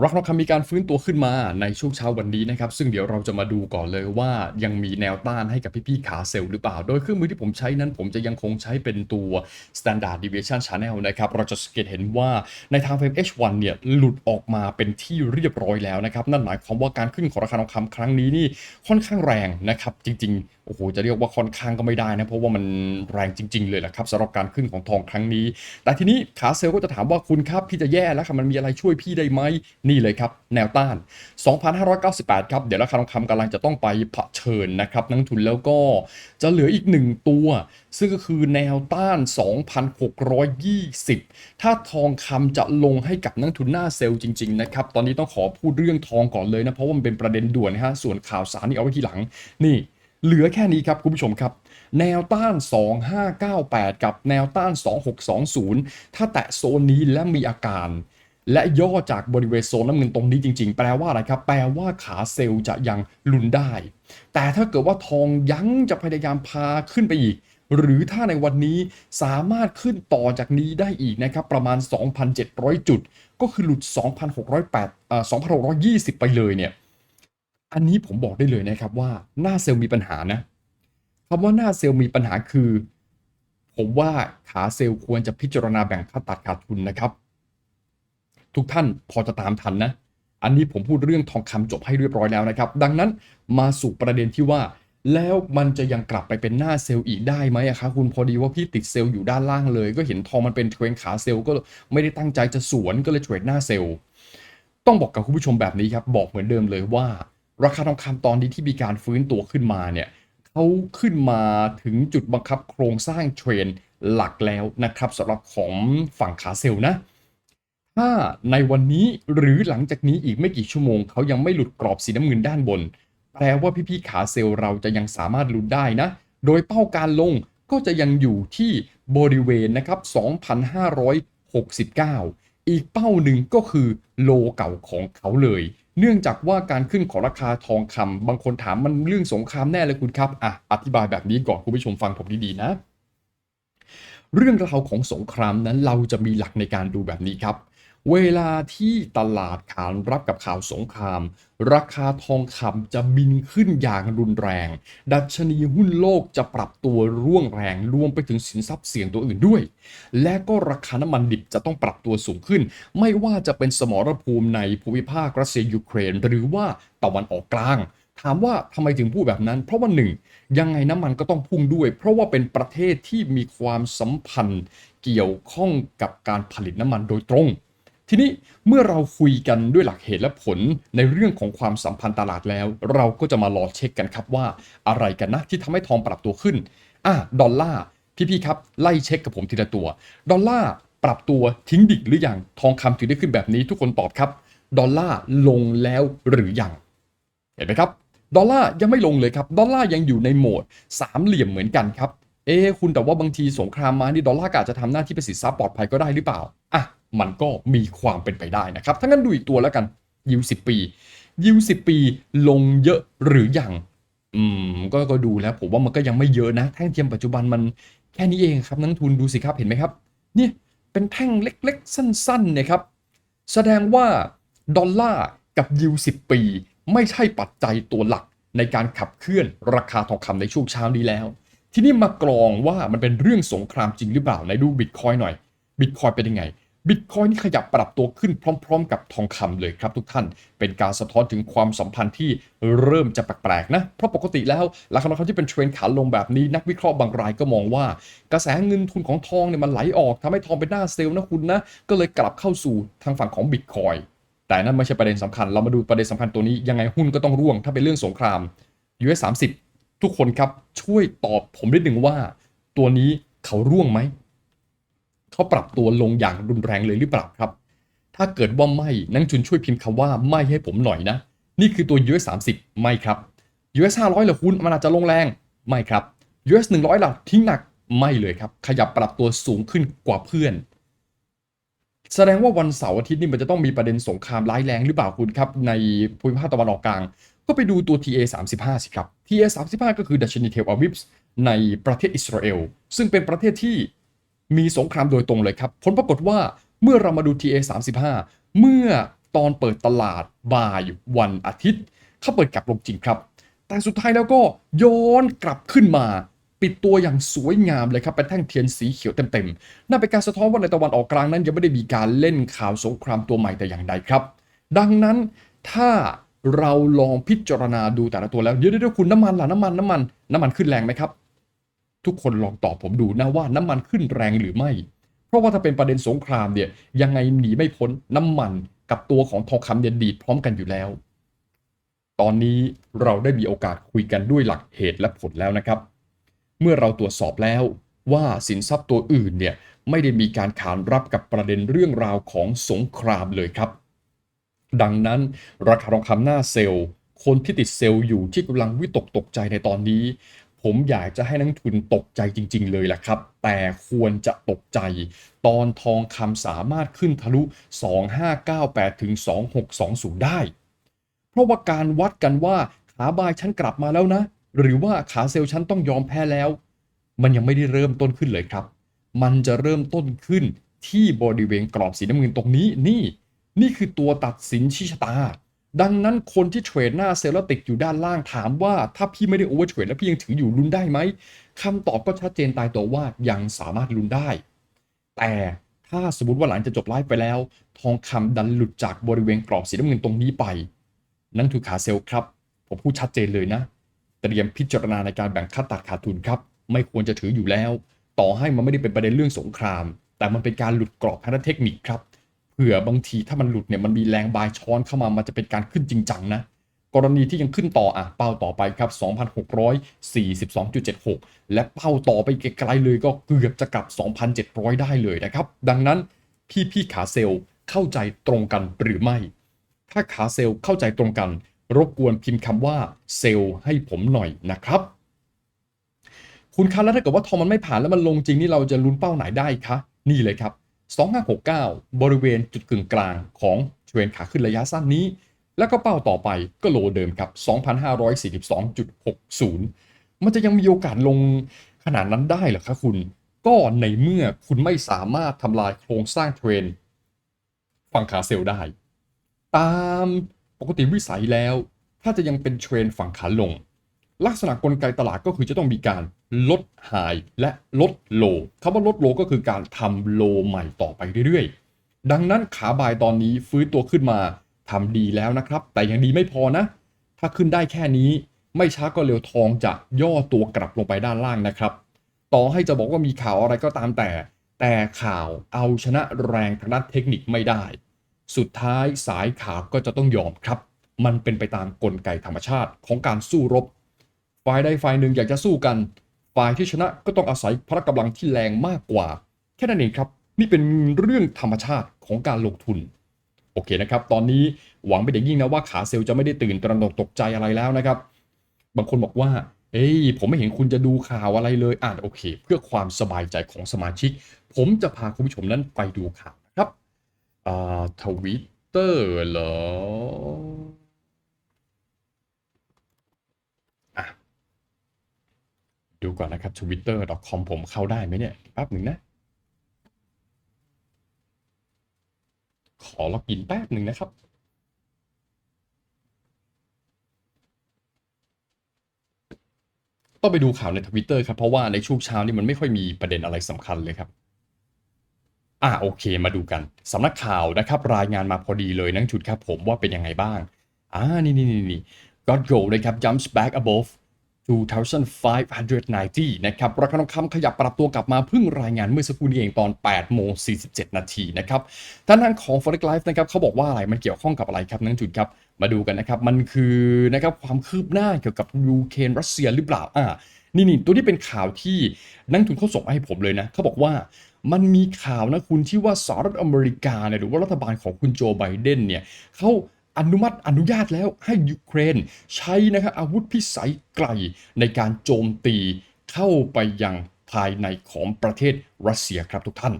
ราคาทอคำมีการฟื้นตัวขึ้นมาในช่วงเช้าวันนี้นะครับ ซึ่งเดี๋ยวเราจะมาดูก่อนเลยว่ายังมีแนวต้านให้กับพี่ๆขาเซลล์หรือเปล่า โดยเครื่องมือที่ผมใช้นั้น ผมจะยังคงใช้เป็นตัว standard deviation channel นะครับ เราจะสังเกตเห็นว่าในทางเฟรม H1 เนี่ยหลุดออกมาเป็นที่เรียบร้อยแล้วนะครับ นั่นหมายความว่าการขึ้นของราคาทองคำครั้งนี้นี่ค่อนข้างแรงนะครับ จริงๆโอ้โหจะเรียกว่าค่อนข้างก็ไม่ได้นะ เพราะว่ามันแรงจริง ๆ เลยแหละครับสำหรับการขึ้นของทองครั้งนี้ แต่ทีนี้ขาเซลล์ก็จะถามว่าคุณครับ พี่จะแย่แล้วครับมันมีอะไรช่วยพี่ได้ไหมนี่เลยครับ แนวต้าน 2,598 ครับ เดี๋ยวราคาทองคำกำลังจะต้องไปเผชิญนะครับนักทุนแล้วก็จะเหลืออีกหนึ่งตัว ซึ่งก็คือแนวต้าน 2,620 ถ้าทองคำจะลงให้กับนักทุนหน้าเซลล์จริงๆนะครับตอนนี้ต้องขอพูดเรื่องทองก่อนเลยนะเพราะว่ามันเป็นประเด็นด่วนนะฮะส่วนข่าวสารนี่เอาไว้ทีหลังนี่ เหลือแค่นี้ครับคุณผู้ชมครับ แนวต้าน 2598 กับแนวต้าน 2620 ถ้าแตะโซนนี้และมีอาการ และย่อจากบริเวณโซนน้ำเงินตรงนี้จริง ๆ แปลว่าอะไรครับ แปลว่าขาเซลล์จะยังลุนได้ แต่ถ้าเกิดว่าทองยังจะพยายามพาขึ้นไปอีกหรือถ้าในวันนี้สามารถขึ้นต่อจากนี้ได้อีกนะครับ ประมาณ 2,700 จุด ก็คือหลุด 2,608เอ่อ2,620 ไปเลยเนี่ย อันนี้ผมบอกได้เลยนะครับว่าหน้าเซลล์มีปัญหานะคำว่าหน้าเซลล์มีปัญหาคือ ผมว่าขาเซลล์ควรจะพิจารณาแบ่งค่าตัดขาดทุนนะครับ ทุกท่านพอจะตามทันนะ อันนี้ผมพูดเรื่องทองคำจบให้เรียบร้อยแล้วนะครับ ดังนั้นมาสู่ประเด็นที่ว่า แล้วมันจะยังกลับไปเป็นหน้าเซลล์อีกได้ไหมอะคะคุณพอดีว่าพี่ติดเซลล์อยู่ด้านล่างเลย ก็เห็นทองมันเป็นเทรนขาเซลล์ก็ไม่ได้ตั้งใจจะสวนก็เลยเทรดหน้าเซลล์ต้องบอกกับคุณผู้ชมแบบนี้ครับ บอกเหมือนเดิมเลยว่า ราคาทองคำตอนนี้ที่มีการฟื้นตัวขึ้นมาเนี่ยเขาขึ้นมาถึงจุดบังคับโครงสร้างเทรนหลักแล้วนะครับสำหรับของฝั่งขาเซลนะ ถ้าในวันนี้หรือหลังจากนี้อีกไม่กี่ชั่วโมงเขายังไม่หลุดกรอบสีน้ำเงินด้านบน แปลว่าพี่ๆขาเซลเราจะยังสามารถหลุดได้นะ โดยเป้าการลงก็จะยังอยู่ที่บริเวณนะครับ 2,569 อีกเป้าหนึ่งก็คือโลเก่าของเขาเลย เนื่องจากว่าการขึ้นของราคาทองคำบางคนถามมันเรื่องสงครามแน่เลยคุณครับอะอธิบายแบบนี้ก่อนคุณผู้ชมฟังผมดีๆนะ เรื่องราวของสงครามนั้นเราจะมีหลักในการดูแบบนี้ครับ เวลาที่ตลาดขานรับกับข่าวสงคราม ราคาทองคำจะบินขึ้นอย่างรุนแรง ดัชนีหุ้นโลกจะปรับตัวร่วงแรงรวมไปถึงสินทรัพย์เสี่ยงตัวอื่นด้วย และก็ราคาน้ำมันดิบจะต้องปรับตัวสูงขึ้น ไม่ว่าจะเป็นสมรภูมิในภูมิภาครัสเซียยูเครน หรือว่าตะวันออกกลางถามว่าทำไมถึงพูดแบบนั้น เพราะว่าหนึ่งยังไงน้ำมันก็ต้องพุ่งด้วย เพราะว่าเป็นประเทศที่มีความสัมพันธ์เกี่ยวข้องกับการผลิตน้ำมันโดยตรง ทีนี้เมื่อเราคุยกันด้วยหลักเหตุและผลในเรื่องของความสัมพันธ์ตลาดแล้ว เราก็จะมารอเช็คกันครับว่าอะไรกันนะที่ทำให้ทองปรับตัวขึ้นอะดอลลาร์พี่ๆครับไล่เช็คกับผมทีละตัว ดอลลาร์ปรับตัวทิ้งดิ่งหรือยังทองคำถึงได้ขึ้นแบบนี้ทุกคนตอบครับ ดอลลาร์ลงแล้วหรือยังเห็นไหมครับดอลลาร์ยังไม่ลงเลยครับดอลลาร์ยังอยู่ในโหมดสามเหลี่ยมเหมือนกันครับเอ๊คุณแต่ว่าบางทีสงครามมานี่ดอลลาร์อาจจะทำหน้าที่เป็นสินทรัพย์ปลอดภัยก็ได้หรือเปล่าอะ มันก็มีความเป็นไปได้นะครับ ถ้างั้นดูอีกตัวแล้วกันยิวสิปี ยิวสิปีลงเยอะหรือยังอืมก็ก็ดูแล้วผมว่ามันก็ยังไม่เยอะนะ แท่งเทียมปัจจุบันมันแค่นี้เองครับนักทุนดูสิครับเห็นไหมครับ เนี่ยเป็นแท่งเล็กๆ สั้นๆนี่ยครับ แสดงว่าดอลลาร์กับยิว10 ปี ไม่ใช่ปัจจัยตัวหลักในการขับเคลื่อนราคาทองคำในช่วงเช้านี้แล้ว ทีนี้มากรองว่ามันเป็นเรื่องสงครามจริงหรือเปล่าในดูบิตคอยหน่อยบิตคอยเป็นยังไง บิตคอยนี่ขยับปรับตัวขึ้นพร้อม ๆ กับทองคำเลยครับทุกท่าน เป็นการสะท้อนถึงความสัมพันธ์ที่เริ่มจะแปลกๆนะ เพราะปกติแล้วราคาทองคำที่เป็นเทรนขาลงแบบนี้นักวิเคราะห์บางรายก็มองว่า กระแสเงินทุนของทองเนี่ยมันไหลออกทำให้ทองเป็นหน้าเซลล์นะคุณนะ ก็เลยกลับเข้าสู่ทางฝั่งของบิตคอยแต่นั่นไม่ใช่ประเด็นสำคัญ เรามาดูประเด็นสำคัญตัวนี้ยังไงหุ้นก็ต้องร่วงถ้าเป็นเรื่องสงคราม US 30ทุกคนครับช่วยตอบผมนิดหนึ่งว่า ตัวนี้เขาร่วงไหม เขาปรับตัวลงอย่างรุนแรงเลยหรือเปล่าครับ ถ้าเกิดว่าไม่นักทุนช่วยพิมพ์คำว่าไม่ให้ผมหน่อยนะ นี่คือตัว US 30 ไม่ครับ US 500เหรอคุณมันอาจจะลงแรงไม่ครับ US 100ล่ะทิ้งหนักไม่เลยครับ ขยับปรับตัวสูงขึ้นกว่าเพื่อน แสดงว่าวันเสาร์อาทิตย์นี่มันจะต้องมีประเด็นสงครามร้ายแรงหรือเปล่าคุณครับ ในภูมิภาคตะวันออกกลาง ก็ไปดูตัว TA 35สิครับ TA 35ก็คือดัชนีเทลอาวิฟส์ในประเทศอิสราเอลซึ่งเป็นประเทศที่ มีสงครามโดยตรงเลยครับ ผลปรากฏว่าเมื่อเรามาดู TA 35 เมื่อตอนเปิดตลาดบ่ายวันอาทิตย์เขาเปิดกลับลงจริงครับ แต่สุดท้ายแล้วก็ย้อนกลับขึ้นมา ปิดตัวอย่างสวยงามเลยครับเป็นแท่งเทียนสีเขียวเต็มๆนั่นเป็นการสะท้อนว่าในตะวันออกกลางนั้น ยังไม่ได้มีการเล่นข่าวสงครามตัวใหม่แต่อย่างใดครับ ดังนั้นถ้าเราลองพิจารณาดูแต่ละตัวแล้วเดี๋ยวเดี๋ยวคุณน้ำมันล่ะน้ำมันน้ำมัน น้ำมันขึ้นแรงไหมครับ ทุกคนลองตอบผมดูนะว่าน้ำมันขึ้นแรงหรือไม่ เพราะว่าถ้าเป็นประเด็นสงครามเนี่ยยังไงหนีไม่พ้นน้ำมันกับตัวของทองคำเนี่ยดีดพร้อมกันอยู่แล้ว ตอนนี้เราได้มีโอกาสคุยกันด้วยหลักเหตุและผลแล้วนะครับ เมื่อเราตรวจสอบแล้วว่าสินทรัพย์ตัวอื่นเนี่ยไม่ได้มีการขานรับกับประเด็นเรื่องราวของสงครามเลยครับ ดังนั้นราคาทองคำหน้าเซลล์คนที่ติดเซลล์อยู่ที่กำลังวิตกตกใจในตอนนี้ ผมอยากจะให้นักทุนตกใจจริง ๆ เลยแหละครับ แต่ควรจะตกใจ ตอนทองคำสามารถขึ้นทะลุ 2598ถึง2620 ได้ เพราะว่าการวัดกันว่าขาบายฉันกลับมาแล้วนะ หรือว่าขาเซลล์ฉันต้องยอมแพ้แล้ว มันยังไม่ได้เริ่มต้นขึ้นเลยครับ มันจะเริ่มต้นขึ้นที่บริเวณกรอบสีน้ำเงินตรงนี้นี่ นี่คือตัวตัดสินชี้ชะตา ดังนั้นคนที่เทรดหน้าเซลล์แล้วติดอยู่ด้านล่างถามว่า ถ้าพี่ไม่ได้โอเวอร์เทรดแล้วพี่ยังถืออยู่ลุ้นได้ไหมคำตอบก็ชัดเจนตายตัวว่ายังสามารถลุ้นได้ แต่ถ้าสมมติว่าหลังจะจบไลฟ์ไปแล้ว ทองคำดันหลุดจากบริเวณกรอบสีน้ำเงินตรงนี้ไป นั่นคือขาเซลล์ครับ ผมพูดชัดเจนเลยนะ เตรียมพิจารณาในการแบ่งค่าตัดขาดทุนครับ ไม่ควรจะถืออยู่แล้ว ต่อให้มันไม่ได้เป็นประเด็นเรื่องสงคราม แต่มันเป็นการหลุดกรอบทางด้านเทคนิคครับ เผื่อบางทีถ้ามันหลุดเนี่ยมันมีแรงบายช้อนเข้ามามันจะเป็นการขึ้นจริงจังนะกรณีที่ยังขึ้นต่ออะเป้าต่อไปครับ 2,642.76 และเป้าต่อไปไกลๆเลยก็เกือบจะกลับ 2,700 ได้เลยนะครับ ดังนั้นพี่ๆขาเซลล์เข้าใจตรงกันหรือไม่ ถ้าขาเซลล์เข้าใจตรงกัน รบกวนพิมพ์คำว่าเซลล์ให้ผมหน่อยนะครับ คุณคะแล้วถ้าเกิดว่าทองมันไม่ผ่านแล้วมันลงจริงนี่เราจะลุ้นเป้าไหนได้คะนี่เลยครับ 2569 บริเวณจุดกึ่งกลางของเทรนขาขึ้นระยะสั้นนี้ แล้วก็เป้าต่อไปก็โลเดิมครับ 2,542.60 มันจะยังมีโอกาสลงขนาดนั้นได้หรอคะคุณ ก็ในเมื่อคุณไม่สามารถทำลายโครงสร้างเทรนฝั่งขาเซลล์ได้ ตามปกติวิสัยแล้ว ถ้าจะยังเป็นเทรนฝั่งขาลง ลักษณะกลไกตลาดก็คือจะต้องมีการ ลดไฮและลดโลคำว่าลดโลก็คือการทำโลใหม่ต่อไปเรื่อยๆ ดังนั้นขาบายตอนนี้ฟื้นตัวขึ้นมาทำดีแล้วนะครับ แต่ยังดีไม่พอนะ ถ้าขึ้นได้แค่นี้ ไม่ช้าก็เร็วทองจะย่อตัวกลับลงไปด้านล่างนะครับ ต่อให้จะบอกว่ามีข่าวอะไรก็ตามแต่ แต่ข่าวเอาชนะแรงทางด้านเทคนิคไม่ได้ สุดท้ายสายข่าวก็จะต้องยอมครับ มันเป็นไปตามกลไกธรรมชาติของการสู้รบฝ่ายใดฝ่ายหนึ่งอยากจะสู้กัน ฝ่ายที่ชนะก็ต้องอาศัยพละกำลังที่แรงมากกว่า แค่นั้นเองครับ นี่เป็นเรื่องธรรมชาติของการลงทุน โอเคนะครับ ตอนนี้หวังไปอย่างยิ่งนะว่าขาเซลล์จะไม่ได้ตื่นตระหนกตกใจอะไรแล้วนะครับ บางคนบอกว่า เอ้ย ผมไม่เห็นคุณจะดูข่าวอะไรเลยอ่านโอเค เพื่อความสบายใจของสมาชิก ผมจะพาคุณผู้ชมนั้นไปดูข่าวนะครับอ่าทวิตเตอร์เหรอ อะ ดูก่อนนะครับ twitter.com ผมเข้าได้ไหมเนี่ยแป๊บหนึ่งนะ ขอล็อกอินแป๊บหนึ่งนะครับต้องไปดูข่าวในทวิตเตอร์ครับ เพราะว่าในช่วงเช้านี่มันไม่ค่อยมีประเด็นอะไรสำคัญเลยครับ อ่าโอเคมาดูกันสำนักข่าวนะครับ รายงานมาพอดีเลยนั่งชุดครับผมว่าเป็นยังไงบ้าง อ่านี่นี่นี่นี่ God Go นะครับ jumps back above 2,590 นะครับ ราคาทองคำขยับปรับตัวกลับมาเพิ่งรายงานเมื่อสักครู่นี้เองตอน8โมง47 นาทีนะครับท่านทางของ Forex Live นะครับเขาบอกว่าอะไรมันเกี่ยวข้องกับอะไรครับนักจุดครับ มาดูกันนะครับ มันคือนะครับความคืบหน้าเกี่ยวกับยูเครนรัสเซียหรือเปล่าอ่านี่นี่ตัวนี้เป็นข่าวที่นักทุนเขาส่งมาให้ผมเลยนะเขาบอกว่ามันมีข่าวนะคุณที่ว่าสหรัฐอเมริกาเนี่ยหรือว่ารัฐบาลของคุณโจไบเดนเนี่ยเขา อนุมัติอนุญาตแล้วให้ยูเครนใช้นะครับอาวุธพิสัยไกลในการโจมตีเข้าไปยังภายในของประเทศรัสเซียครับทุกท่าน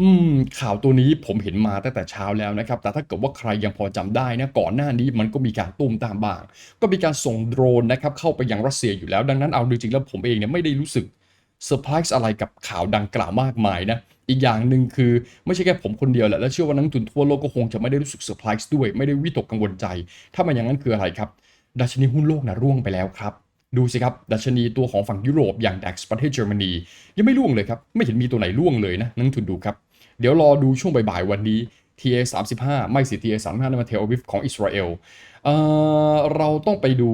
อืม ข่าวตัวนี้ผมเห็นมาตั้งแต่เช้าแล้วนะครับ แต่ถ้าเกิดว่าใครยังพอจำได้นะ ก่อนหน้านี้มันก็มีการตุ้มตามบ้าง ก็มีการส่งโดรนนะครับเข้าไปยังรัสเซียอยู่แล้ว ดังนั้นเอาจริงๆแล้วผมเองเนี่ยไม่ได้รู้สึกเซอร์ไพรส์อะไรกับข่าวดังกล่าวมากมายนะ อีกอย่างหนึ่งคือไม่ใช่แค่ผมคนเดียวแหละ และเชื่อว่านักทุนทั่วโลกก็คงจะไม่ได้รู้สึกเซอร์ไพรส์ด้วย ไม่ได้วิตกกังวลใจ ถ้ามันอย่างนั้นคืออะไรครับ ดัชนีหุ้นโลกนะร่วงไปแล้วครับ ดูสิครับ ดัชนีตัวของฝั่งยุโรปอย่าง DAX ประเทศเยอรมนียังไม่ร่วงเลยครับ ไม่เห็นมีตัวไหนร่วงเลยนะนักทุนดูครับ เดี๋ยวรอดูช่วงบ่ายๆวันนี้ TA 35ไม่สิ TA 35นั่นมันเทลอวิฟของอิสราเอล เออเราต้องไปดู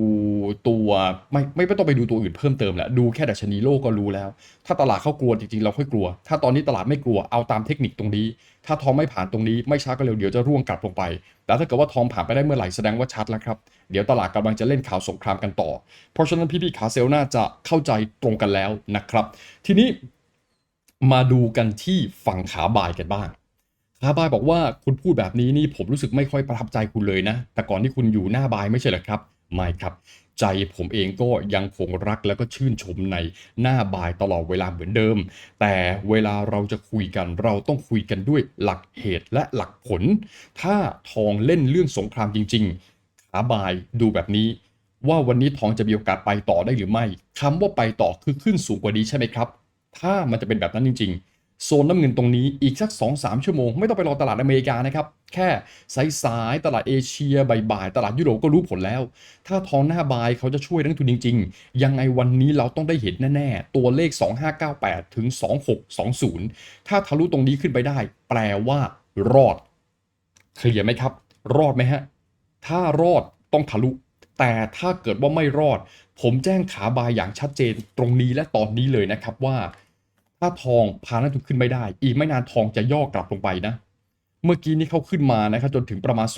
ตัวไม่ไม่ต้องไปดูตัวอื่นเพิ่มเติมแหละดูแค่ดัชนีโลกก็รู้แล้ว ถ้าตลาดเข้ากลัวจริงๆเราค่อยกลัว ถ้าตอนนี้ตลาดไม่กลัวเอาตามเทคนิคตรงนี้ ถ้าทองไม่ผ่านตรงนี้ไม่ช้าก็เร็วเดี๋ยวจะร่วงกลับลงไปแต่ถ้าเกิดว่าทองผ่านไปได้เมื่อไหร่แสดงว่าชัดแล้วครับเดี๋ยวตลาดกำลังจะเล่นข่าวสงครามกันต่อ เพราะฉะนั้นพี่ๆขาเซลล์น่าจะเข้าใจตรงกันแล้วนะครับ ทีนี้มาดูกันที่ฝั่งขาบายกันบ้าง ขาบายบอกว่าคุณพูดแบบนี้นี่ผมรู้สึกไม่ค่อยประทับใจคุณเลยนะ แต่ก่อนที่คุณอยู่หน้าบายไม่ใช่หรอครับ ไม่ครับ ใจผมเองก็ยังคงรักแล้วก็ชื่นชมในหน้าบายตลอดเวลาเหมือนเดิม แต่เวลาเราจะคุยกันเราต้องคุยกันด้วยหลักเหตุและหลักผล ถ้าทองเล่นเรื่องสงครามจริงๆขาบายดูแบบนี้ ว่าวันนี้ทองจะมีโอกาสไปต่อได้หรือไม่คำว่าไปต่อคือขึ้นสูงกว่านี้ใช่ไหมครับ ถ้ามันจะเป็นแบบนั้นจริง ๆ โซนน้ำเงินตรงนี้อีกสัก 2-3 ชั่วโมง ไม่ต้องไปรอตลาดอเมริกานะครับ แค่สายๆตลาดเอเชียบ่ายๆตลาดยุโรปก็รู้ผลแล้ว ถ้าทองหน้าบายเขาจะช่วยนักลงทุนจริง ๆ ยังไงวันนี้เราต้องได้เห็นแน่ๆ ตัวเลข 2598 ถึง 2620 ถ้าทะลุตรงนี้ขึ้นไปได้ แปลว่ารอด เคลียร์ไหมครับ รอดไหมฮะ ถ้ารอดต้องทะลุแต่ถ้าเกิดว่าไม่รอด ผมแจ้งขาบายอย่างชัดเจนตรงนี้และตอนนี้เลยนะครับว่า ถ้าทองพานักทุนขึ้นไม่ได้ อีกไม่นานทองจะย่อกลับลงไปนะ เมื่อกี้นี้เขาขึ้นมานะครับจนถึงประมาณ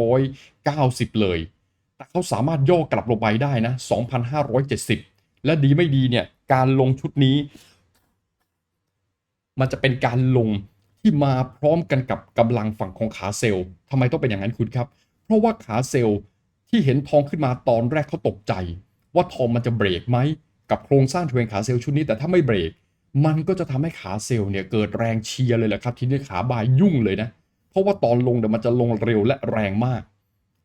2,590 เลย แต่เขาสามารถย่อกลับลงไปได้นะ 2,570 และดีไม่ดีเนี่ยการลงชุดนี้ มันจะเป็นการลงที่มาพร้อมกันกับกำลังฝั่งของขาเซลล์ทำไมต้องเป็นอย่างนั้นคุณครับ เพราะว่าขาเซลล์ที่เห็นทองขึ้นมาตอนแรกเขาตกใจ ว่าทองมันจะเบรกไหมกับโครงสร้างทเวนขาเซลล์ชุดนี้แต่ถ้าไม่เบรก มันก็จะทำให้ขาเซลล์เนี่ยเกิดแรงเชียร์เลยแหละครับ ทีนี้ขาบายยุ่งเลยนะ เพราะว่าตอนลงเดี๋ยวมันจะลงเร็วและแรงมาก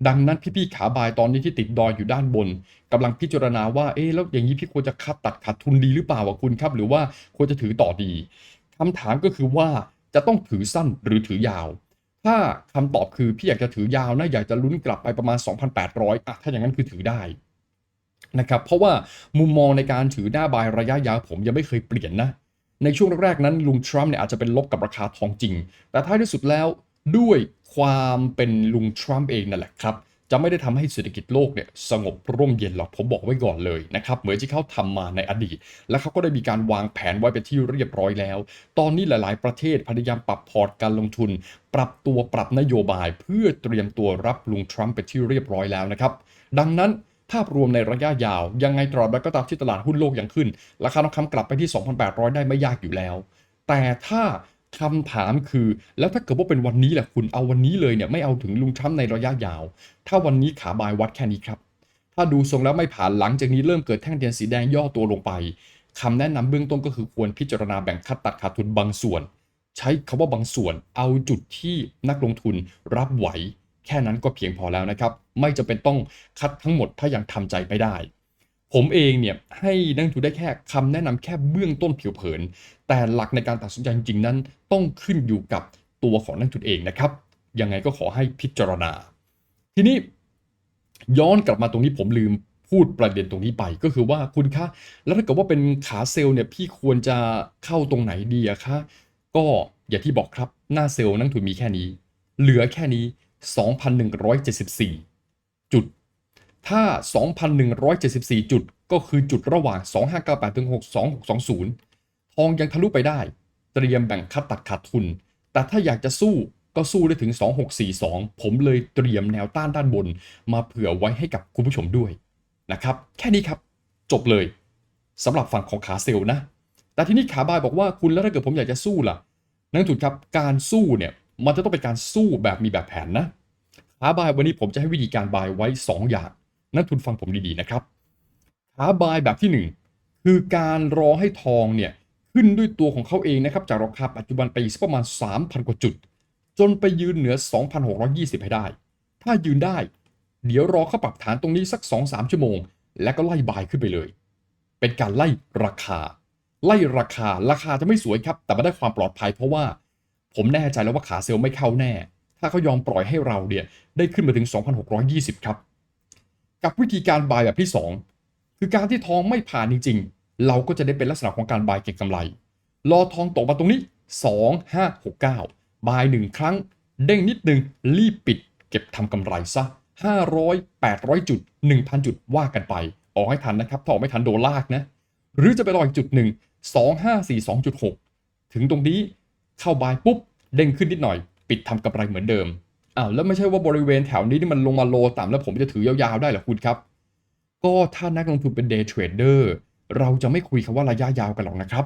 ดังนั้นพี่ๆขาบายตอนนี้ที่ติดดอยอยู่ด้านบนกำลังพิจารณาว่าเอ๊ะแล้วอย่างนี้พี่ควรจะคัดตัดขาดทุนดีหรือเปล่าวะคุณครับ หรือว่าควรจะถือต่อดีคำถามก็คือว่าจะต้องถือสั้นหรือถือยาว ถ้าคำตอบคือพี่อยากจะถือยาวนะอยากจะลุ้นกลับไปประมาณ 2,800อะถ้าอย่างนั้นคือถือได้ นะครับเพราะว่ามุมมองในการถือหน้าบายระยะยาวผมยังไม่เคยเปลี่ยนนะ ในช่วงแรกๆนั้นลุงทรัมป์เนี่ยอาจจะเป็นลบกับราคาทองจริง แต่ท้ายที่สุดแล้วด้วยความเป็นลุงทรัมป์เองนั่นแหละครับจะไม่ได้ทำให้เศรษฐกิจโลกเนี่ยสงบร่มเย็นหรอกผมบอกไว้ก่อนเลยนะครับเหมือนที่เขาทำมาในอดีต และเขาก็ได้มีการวางแผนไว้เป็นที่เรียบร้อยแล้ว ตอนนี้หลาย ๆ ประเทศพยายามปรับพอร์ตการลงทุน ปรับตัวปรับนโยบาย เพื่อเตรียมตัวรับลุงทรัมป์เป็นที่เรียบร้อยแล้วนะครับ ดังนั้น ภาพรวมในระยะยาว ยังไงตราบใดก็ตามที่ตลาดหุ้นโลกยังขึ้น ราคาทองคำกลับไปที่ 2,800 ได้ไม่ยากอยู่แล้ว แต่ถ้าคำถามคือ แล้วถ้าเกิดว่าเป็นวันนี้แหละคุณเอาวันนี้เลยเนี่ยไม่เอาถึงลุงทรัมป์ในระยะยาว ถ้าวันนี้ขาบายวัดแค่นี้ครับ ถ้าดูทรงแล้วไม่ผ่านหลังจากนี้เริ่มเกิดแท่งเทียนสีแดงย่อตัวลงไปคำแนะนำเบื้องต้นก็คือควรพิจารณาแบ่งคัดตัดขาดทุนบางส่วน ใช้คำว่าบางส่วน เอาจุดที่นักลงทุนรับไหว แค่นั้นก็เพียงพอแล้วนะครับ ไม่จำเป็นต้องคัดทั้งหมดถ้ายังทำใจไม่ได้ ผมเองเนี่ยให้นักทุนได้แค่คำแนะนำแค่เบื้องต้นผิวเผิน แต่หลักในการตัดสินใจจริงๆนั้น ต้องขึ้นอยู่กับตัวของนักทุนเองนะครับ ยังไงก็ขอให้พิจารณา ทีนี้ย้อนกลับมาตรงนี้ผมลืมพูดประเด็นตรงนี้ไปก็คือว่าคุณคะแล้วถ้าเกิดว่าเป็นขาเซลล์เนี่ยพี่ควรจะเข้าตรงไหนดีอะคะก็อย่างที่บอกครับหน้าเซลล์นักทุนมีแค่นี้ เหลือแค่นี้ 2,174 จุด ถ้า 2,174 จุด ก็คือจุดระหว่าง 2598ถึง62620 ทองยังทะลุไปได้ เตรียมแบ่งคัดตัดขาดทุน แต่ถ้าอยากจะสู้ก็สู้ได้ถึง 2642 ผมเลยเตรียมแนวต้านด้านบน มาเผื่อไว้ให้กับคุณผู้ชมด้วยนะครับ แค่นี้ครับ จบเลยสำหรับฝั่งของขาเซลนะ แต่ทีนี้ขาบายบอกว่าคุณแล้วถ้าเกิดผมอยากจะสู้ล่ะ นักลงทุนครับ การสู้เนี่ย มันจะต้องเป็นการสู้แบบมีแบบแผนนะขาบายวันนี้ผมจะให้วิธีการบายไว้ 2 อย่าง นักทุนฟังผมดีๆนะครับขาบายแบบที่ 1 คือการรอให้ทองเนี่ยขึ้นด้วยตัวของเขาเองนะครับจากราคาปัจจุบันไปสักประมาณ 3,000 กว่าจุด จนไปยืนเหนือ 2,620 ให้ได้ ถ้ายืนได้ เดี๋ยวรอเขาปรับฐานตรงนี้สัก 2-3 ชั่วโมง แล้วก็ไล่บายขึ้นไปเลย เป็นการไล่ราคา ไล่ราคาราคาจะไม่สวยครับ แต่มันได้ความปลอดภัยเพราะว่า ผมแน่ใจแล้วว่าขาเซลล์ไม่เข้าแน่ ถ้าเขายอมปล่อยให้เราเนี่ยได้ขึ้นมาถึง 2,620 ครับ กับวิธีการบายแบบที่ 2 คือการที่ทองไม่ผ่านจริงๆ เราก็จะได้เป็นลักษณะของการบายเก็งกำไร รอทองตกมาตรงนี้ 2 5 6 9 บาย 1 ครั้ง เด้งนิดนึงรีบปิด เก็บทำกำไรซะ 500 800 จุด 1,000 จุดว่ากันไปออกให้ทันนะครับถ้าออกไม่ทันโดนลากนะ หรือจะไปรออีกจุดหนึ่ง2 5 4 2.6 ถึงตรงนี้ เข้าบายปุ๊บเด้งขึ้นนิดหน่อย ปิดทำกำไรเหมือนเดิมอ้าวแล้วไม่ใช่ว่าบริเวณแถวนี้ที่มันลงมาโลต่ำแล้วผมจะถือยาวๆได้หรอคุณครับ ก็ถ้านักลงทุนเป็นเดย์เทรดเดอร์เราจะไม่คุยคำว่าระยะยาวกันหรอกนะครับ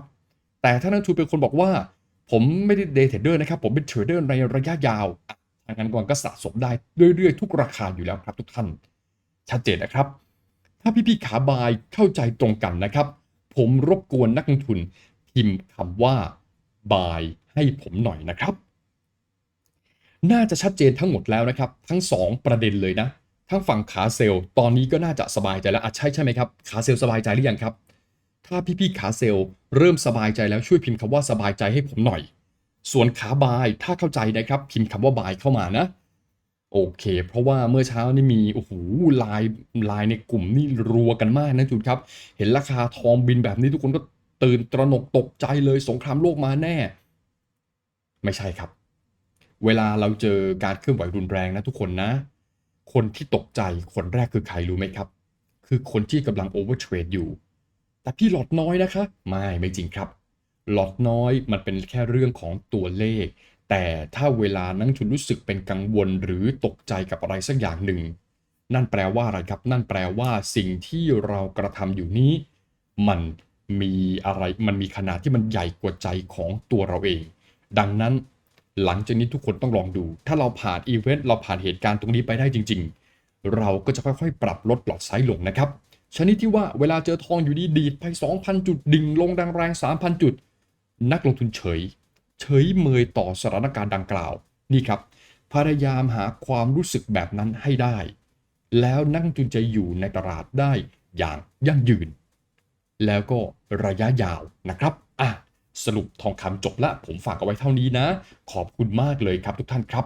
แต่ถ้านักลงทุนเป็นคนบอกว่า ผมไม่ได้เดย์เทรดเดอร์นะครับผมเป็นเทรดเดอร์ในระยะยาวทางนั้นก่อนก็สะสมได้เรื่อยๆ ทุกราคาอยู่แล้วครับทุกท่าน ชัดเจนนะครับ ถ้าพี่ๆขาบายเข้าใจตรงกันนะครับ ผมรบกวนนักลงทุนพิมพ์คำว่า buy ให้ผมหน่อยนะครับ น่าจะชัดเจนทั้งหมดแล้วนะครับ ทั้ง 2 ประเด็นเลยนะ ทั้งฝั่งขาเซลล์ตอนนี้ก็น่าจะสบายใจแล้วอะใช่ใช่ไหมครับ ขาเซลล์สบายใจหรือยังครับ ถ้าพี่ๆขาเซลล์เริ่มสบายใจแล้วช่วยพิมพ์คำว่าสบายใจให้ผมหน่อย ส่วนขาบายถ้าเข้าใจนะครับ พิมพ์คำว่าบายเข้ามานะโอเค เพราะว่าเมื่อเช้านี่มีโอ้โหลน์ไลน์ในกลุ่มนี่รัวกันมากนะจุดครับ เห็นราคาทองบินแบบนี้ทุกคนก็ตื่นตระหนกตกใจเลยสงครามโลกมาแน่ ไม่ใช่ครับ เวลาเราเจอการเคลื่อนไหวรุนแรงนะทุกคนนะ คนที่ตกใจคนแรกคือใครรู้ไหมครับ คือคนที่กำลังโอเวอร์เทรดอยู่ แต่พี่หลอดน้อยนะคะ ไม่ไม่จริงครับ หลอดน้อยมันเป็นแค่เรื่องของตัวเลข แต่ถ้าเวลานักทุนรู้สึกเป็นกังวลหรือตกใจกับอะไรสักอย่างหนึ่ง นั่นแปลว่าอะไรครับ นั่นแปลว่าสิ่งที่เรากระทำอยู่นี้ มันมีอะไรมันมีขนาดที่มันใหญ่กว่าใจของตัวเราเอง ดังนั้นหลังจากนี้ทุกคนต้องลองดู ถ้าเราผ่านอีเวนต์เราผ่านเหตุการณ์ตรงนี้ไปได้จริง ๆ เราก็จะค่อยๆ ปรับลดหลอดไซส์ลงนะครับ ชนิดที่ว่าเวลาเจอทองอยู่ดีดีดไป 2,000 จุดดิ่งลงแรงแรง3,000 จุด นักลงทุนเฉย เฉยเมยต่อสถานการณ์ดังกล่าว นี่ครับ พยายามหาความรู้สึกแบบนั้นให้ได้ แล้วนักลงทุนจะอยู่ในตลาดได้อย่างยั่งยืน แล้วก็ระยะยาวนะครับอะ สรุปทองคำจบละผมฝากเอาไว้เท่านี้นะ ขอบคุณมากเลยครับทุกท่านครับ